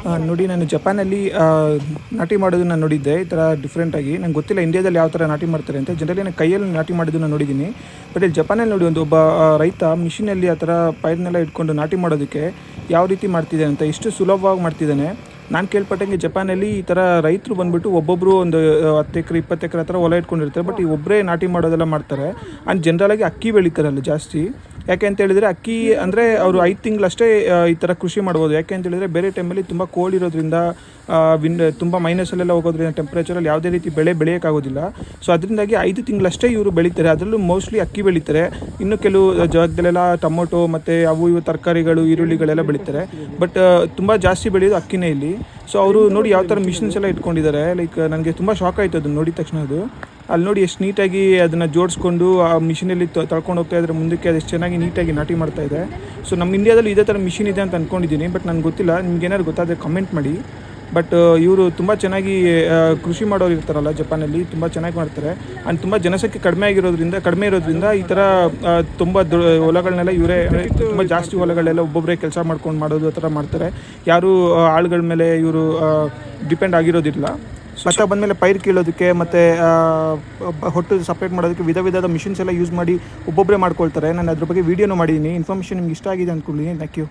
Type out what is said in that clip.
ಆ, ನೋಡಿ ನಾನು ಜಪಾನಲ್ಲಿ ಆ, ನಾಟಿ ಮಾಡೋದನ್ನ ನೋಡಿದ್ದೆ. ಈ ಥರ ಡಿಫ್ರೆಂಟಾಗಿ ನಂಗೆ ಗೊತ್ತಿಲ್ಲ ಇಂಡಿಯಾದಲ್ಲಿ ಯಾವ ಥರ ನಾಟಿ ಮಾಡ್ತಾರೆ ಅಂತ. ಜನರಲಿ ನಾನು ಕೈಯಲ್ಲಿ ನಾಟಿ ಮಾಡೋದನ್ನ ನೋಡಿದ್ದೀನಿ. ಬಟ್ ಇಲ್ಲಿ ಜಪಾನಲ್ಲಿ ನೋಡಿ ಒಂದು ಒಬ್ಬ ಆ, ರೈತ ಮಿಷಿನಲ್ಲಿ ಆ ಥರ ಪೈರ್ನೆಲ್ಲ ಇಟ್ಕೊಂಡು ನಾಟಿ ಮಾಡೋದಕ್ಕೆ ಯಾವ ರೀತಿ ಮಾಡ್ತಿದ್ದಾನೆ ಅಂತ. ಎಷ್ಟು ಸುಲಭವಾಗಿ ಮಾಡ್ತಿದ್ದಾನೆ. ನಾನು ಕೇಳ್ಪಟ್ಟಂಗೆ ಜಪಾನಲ್ಲಿ ಈ ಥರ ರೈತರು ಬಂದ್ಬಿಟ್ಟು ಒಬ್ಬೊಬ್ಬರು ಒಂದು ಆ, ಹತ್ತು ಎಕರೆ ಇಪ್ಪತ್ತು ಎಕರೆ ಹತ್ರ ಹೊಲ ಇಟ್ಕೊಂಡಿರ್ತಾರೆ. ಬಟ್ ಈ ಒಬ್ಬರೇ ನಾಟಿ ಮಾಡೋದೆಲ್ಲ ಮಾಡ್ತಾರೆ. ಆ್ಯಂಡ್ ಜನರಲಾಗಿ ಅಕ್ಕಿ ಬೆಳೀತಾರಲ್ಲ ಜಾಸ್ತಿ. ಯಾಕೆ ಅಂತ ಹೇಳಿದ್ರೆ ಅಕ್ಕಿ ಅಂದರೆ ಅವರು ಐದು ತಿಂಗಳಷ್ಟೇ ಈ ಥರ ಕೃಷಿ ಮಾಡ್ಬೋದು. ಯಾಕೆ ಅಂತ ಹೇಳಿದ್ರೆ ಬೇರೆ ಟೈಮಲ್ಲಿ ತುಂಬ ಕೋಲ್ಡ್ ಇರೋದ್ರಿಂದ ವಿನ್ ತುಂಬ ಮೈನಸಲ್ಲೆಲ್ಲ ಹೋಗೋದ್ರಿಂದ ಟೆಂಪ್ರೇಚರಲ್ಲಿ ಯಾವುದೇ ರೀತಿ ಬೆಳೆ ಬೆಳೆಯೋಕ್ಕಾಗೋದಿಲ್ಲ. ಸೊ ಅದರಿಂದಾಗಿ ಐದು ತಿಂಗಳಷ್ಟೇ ಇವರು ಬೆಳೀತಾರೆ. ಅದರಲ್ಲೂ ಮೋಸ್ಟ್ಲಿ ಅಕ್ಕಿ ಬೆಳೀತಾರೆ. ಇನ್ನು ಕೆಲವು ಜಾಗದಲ್ಲೆಲ್ಲ ಟೊಮೊಟೊ ಮತ್ತು ಅವು ಇವು ತರಕಾರಿಗಳು, ಈರುಳ್ಳಿಗಳೆಲ್ಲ ಬೆಳೀತಾರೆ. ಬಟ್ ತುಂಬ ಜಾಸ್ತಿ ಬೆಳೆಯೋದು ಅಕ್ಕಿನೇ ಇಲ್ಲಿ. ಸೊ ಅವರು ನೋಡಿ ಯಾವ ಥರ ಮಿಷಿನ್ಸ್ ಎಲ್ಲ ಇಟ್ಕೊಂಡಿದ್ದಾರೆ. ಲೈಕ್ ನನಗೆ ತುಂಬ ಶಾಕ್ ಆಯಿತು ಅದನ್ನ ನೋಡಿದ ತಕ್ಷಣ ಅದು. ಅಲ್ಲಿ ನೋಡಿ ಎಷ್ಟು ನೀಟಾಗಿ ಅದನ್ನು ಜೋಡಿಸ್ಕೊಂಡು ಆ ಮಿಷಿನಲ್ಲಿ ತಳ್ಕೊಂಡು ಹೋಗ್ತಾ ಇದ್ರೆ ಮುಂದಕ್ಕೆ ಅದು ಎಷ್ಟು ಚೆನ್ನಾಗಿ ನೀಟಾಗಿ ನಾಟಿ ಮಾಡ್ತಾ ಇದೆ. ಸೊ ನಮ್ಮ ಇಂಡಿಯಾದಲ್ಲಿ ಇದೇ ಥರ ಮಿಷಿನ್ ಇದೆ ಅಂತ ಅಂದ್ಕೊಂಡಿದ್ದೀನಿ ಬಟ್ ನನಗೆ ಗೊತ್ತಿಲ್ಲ. ನಿಮ್ಗೆ ಏನಾದ್ರು ಗೊತ್ತಾದರೆ ಕಮೆಂಟ್ ಮಾಡಿ. ಬಟ್ ಇವರು ತುಂಬ ಚೆನ್ನಾಗಿ ಕೃಷಿ ಮಾಡೋರು ಇರ್ತಾರಲ್ಲ ಜಪಾನಲ್ಲಿ, ತುಂಬ ಚೆನ್ನಾಗಿ ಮಾಡ್ತಾರೆ. ಆ್ಯಂಡ್ ತುಂಬ ಜನಸಂಖ್ಯೆ ಕಡಿಮೆ ಆಗಿರೋದ್ರಿಂದ, ಕಡಿಮೆ ಇರೋದ್ರಿಂದ ಈ ಥರ ತುಂಬ ಹೊಲಗಳನ್ನೆಲ್ಲ ಇವರೇ, ತುಂಬ ಜಾಸ್ತಿ ಹೊಲಗಳೆಲ್ಲ ಒಬ್ಬೊಬ್ಬರೇ ಕೆಲಸ ಮಾಡ್ಕೊಂಡು ಮಾಡೋದು ಆ ಥರ ಮಾಡ್ತಾರೆ. ಯಾರೂ ಆಳುಗಳ ಮೇಲೆ ಇವರು ಡಿಪೆಂಡ್ ಆಗಿರೋದಿಲ್ಲ. ಭತ್ತ ಬಂದಮೇಲೆ ಪೈರ್ ಕೀಳೋದಕ್ಕೆ ಮತ್ತು ಹೊಟ್ಟು ಸಪ್ರೇಟ್ ಮಾಡೋದಕ್ಕೆ ವಿಧ ವಿಧದ ಮಿಷಿನ್ಸ್ ಎಲ್ಲ ಯೂಸ್ ಮಾಡಿ ಒಬ್ಬೊಬ್ಬರೇ ಮಾಡ್ಕೊಳ್ತಾರೆ. ನಾನು ಅದ್ರ ಬಗ್ಗೆ ವೀಡಿಯೋನು ಮಾಡಿದ್ದೀನಿ ಇನ್ಫಾರ್ಮೇಷನ್ ನಿಮ್ಗೆ ಇಷ್ಟ ಆಗಿದೆ ಅಂದ್ಕೊಂಡಿದ್ದೀನಿ ಥ್ಯಾಂಕ್ ಯು